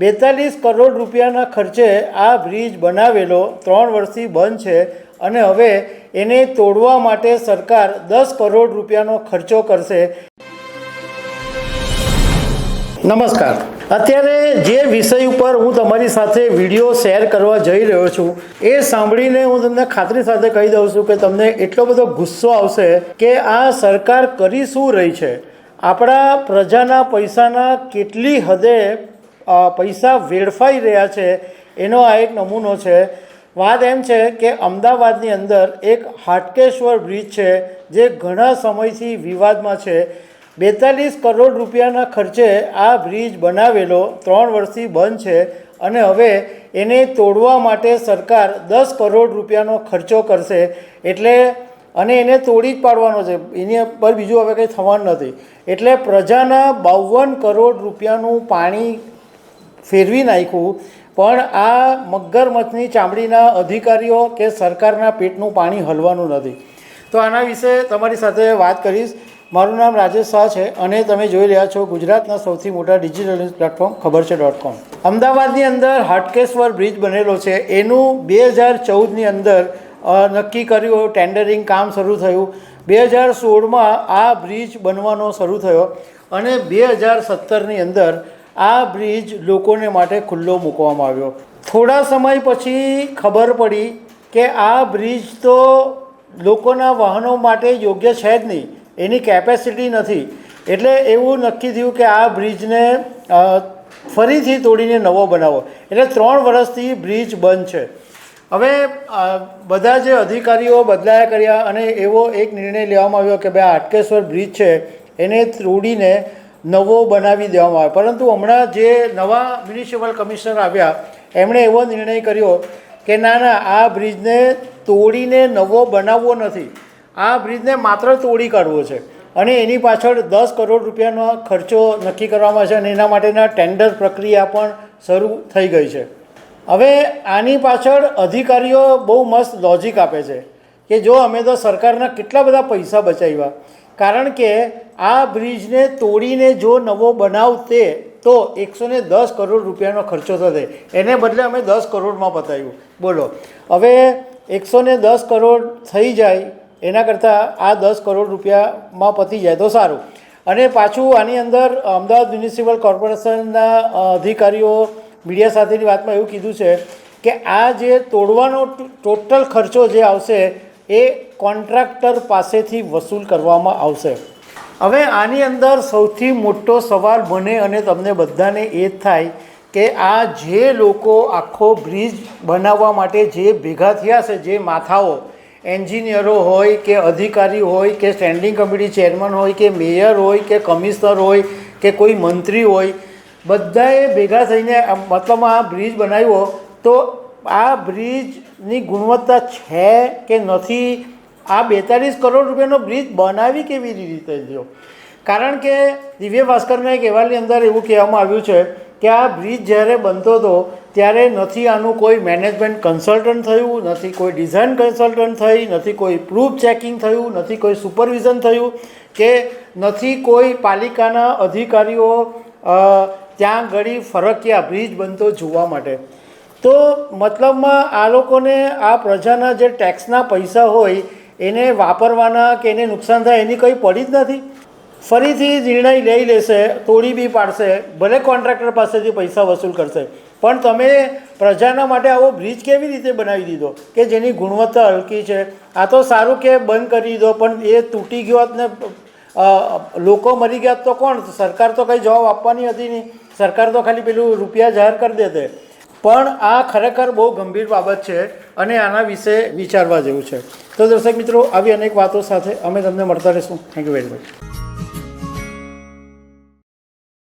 બેતાલીસ કરોડ રૂપિયાના ખર્ચે આ બ્રિજ બનાવેલો ત્રણ વર્ષથી બંધ છે અને હવે એને તોડવા માટે સરકાર દસ કરોડ રૂપિયાનો ખર્ચો કરશે. નમસ્કાર. અત્યારે જે વિષય ઉપર હું તમારી સાથે વીડિયો શેર કરવા જઈ રહ્યો છું, એ સાંભળીને હું તમને ખાતરી સાથે કહી દઉં છું કે તમને એટલો બધો ગુસ્સો આવશે કે આ સરકાર કરી શું રહી છે. આપણા પ્રજાના પૈસાના કેટલી હદે પૈસા વેડફાઈ રહ્યા છે, એનો આ એક નમૂનો છે. વાત એમ છે કે અમદાવાદની અંદર એક હાટકેશ્વર બ્રિજ છે, જે ઘણા સમયથી વિવાદમાં છે. બેતાલીસ કરોડ રૂપિયાના ખર્ચે આ બ્રિજ બનાવેલો, ત્રણ વર્ષથી બંધ છે અને હવે એને તોડવા માટે સરકાર દસ કરોડ રૂપિયાનો ખર્ચો કરશે. એટલે અને એને તોડી જ પાડવાનો છે. એની પર બીજું હવે કંઈ થવાનું નથી. એટલે પ્રજાના બાવન કરોડ રૂપિયાનું પાણી ફેરવી નાખ્યું. પણ આ મગરમચ્છની ચામડીના અધિકારીઓ કે સરકારના પેટનું પાણી હલવાનું નથી. તો આના વિશે તમારી સાથે વાત કરીશ. મારું નામ રાજેશ શાહ છે અને તમે જોઈ રહ્યા છો ગુજરાતના સૌથી મોટા ડિજિટલ પ્લેટફોર્મ ખબર છે ડોટ કોમ. અમદાવાદની અંદર હાટકેશ્વર બ્રિજ બનેલો છે. એનું બે હજાર ચૌદની અંદર નક્કી કર્યું, ટેન્ડરિંગ કામ શરૂ થયું. બે હજાર સોળમાં આ બ્રિજ બનવાનો શરૂ થયો અને બે હજાર સત્તરની અંદર આ બ્રિજ લોકોને માટે ખુલ્લો મૂકવામાં આવ્યો. થોડા સમય પછી ખબર પડી કે આ બ્રિજ તો લોકોના વાહનો માટે યોગ્ય છે જ નહીં. એની કેપેસિટી નથી. એટલે એવું નક્કી થયું કે આ બ્રિજને ફરીથી તોડીને નવો બનાવો. એટલે ત્રણ વર્ષથી બ્રિજ બંધ છે. હવે બધા જે અધિકારીઓ બદલાયા કર્યા અને એવો એક નિર્ણય લેવામાં આવ્યો કે ભાઈ આ હાટકેશ્વર બ્રિજ છે, એને તોડીને નવો બનાવી દેવામાં આવે. પરંતુ હમણાં જે નવા મ્યુનિસિપલ કમિશનર આવ્યા, એમણે એવો નિર્ણય કર્યો કે ના ના, આ બ્રિજને તોડીને નવો બનાવવો નથી. આ બ્રિજને માત્ર તોડી કાઢવો છે. અને એની પાછળ દસ કરોડ રૂપિયાનો ખર્ચો નક્કી કરવામાં છે અને એના માટેના ટેન્ડર પ્રક્રિયા પણ શરૂ થઈ ગઈ છે. હવે આની પાછળ અધિકારીઓ બહુ મસ્ત લોજિક આપે છે કે જો અમે તો સરકારના કેટલા બધા પૈસા બચાવ્યા કારણ કે આ બ્રિજને તોડીને જો નવો બનાવતે, તો એકસો ને દસ કરોડ રૂપિયાનો ખર્ચો થશે. એને બદલે અમે દસ કરોડમાં પતાવ્યું. બોલો. હવે એકસો ને દસ કરોડ થઈ જાય, એના કરતાં આ દસ કરોડ રૂપિયામાં પતી જાય તો સારું. અને પાછું આની અંદર અમદાવાદ મ્યુનિસિપલ કોર્પોરેશનના અધિકારીઓ મીડિયા સાથેની વાતમાં એવું કીધું છે કે આ જે તોડવાનો ટોટલ ખર્ચો જે આવશે એ કોન્ટ્રાક્ટર પાસેથી વસૂલ કરવામાં આવશે. હવે આની અંદર સૌથી મોટો સવાલ મને અને તમને બધાને એ થાય કે આ જે લોકો આખો બ્રિજ બનાવવા માટે જે ભેગા થયા છે, જે માથાઓ, એન્જિનિયરો હોય કે અધિકારી હોય કે સ્ટેન્ડિંગ કમિટી ચેરમેન હોય કે મેયર હોય કે કમિશનર હોય કે કોઈ મંત્રી હોય, બધાએ ભેગા થઈને મતલબ આ બ્રિજ બનાવ્યો, તો આ બ્રિજની ગુણવત્તા છે કે નથી? આ બેતાળીસ કરોડ રૂપિયાનો બ્રિજ બનાવી કેવી રીતે થયો કારણ કે દિવ્ય ભાસ્કરના એક અહેવાલની અંદર એવું કહેવામાં આવ્યું છે કે આ બ્રિજ જ્યારે બનતો હતો, ત્યારે નથી આનું કોઈ મેનેજમેન્ટ કન્સલ્ટન્ટ થયું, નથી કોઈ ડિઝાઇન કન્સલ્ટન્ટ થઈ, નથી કોઈ પ્રૂફ ચેકિંગ થયું, નથી કોઈ સુપરવિઝન થયું કે નથી કોઈ પાલિકાના અધિકારીઓ ત્યાં ઘડી ફરક્યા બ્રિજ બનતો જોવા માટે. તો મતલબમાં આ લોકોને આ પ્રજાના જે ટેક્સના પૈસા હોય, એને વાપરવાના કે એને નુકસાન થાય એની કંઈ પડી જ નથી. ફરીથી નિર્ણય લઈ લેશે, તોડી બી પાડશે, ભલે કોન્ટ્રાક્ટર પાસેથી પૈસા વસૂલ કરશે. પણ તમે પ્રજાના માટે આવો બ્રિજ કેવી રીતે બનાવી દીધો? કે જેની ગુણવત્તા હલકી છે? આ તો સારું કે બંધ કરી દીધો, પણ એ તૂટી ગયો ને લોકો મરી ગયા તો કોણ? સરકાર તો કંઈ જવાબ આપવાની હતી નહીં. સરકાર તો ખાલી પેલું રૂપિયા જાહેર કરી દેતે. પણ આ ખરેખર બહુ ગંભીર બાબત છે અને આના વિશે વિચારવા જેવું છે. તો દર્શક મિત્રો, આવી અનેક વાતો સાથે અમે તમને મળતા રહીશું. Thank you very much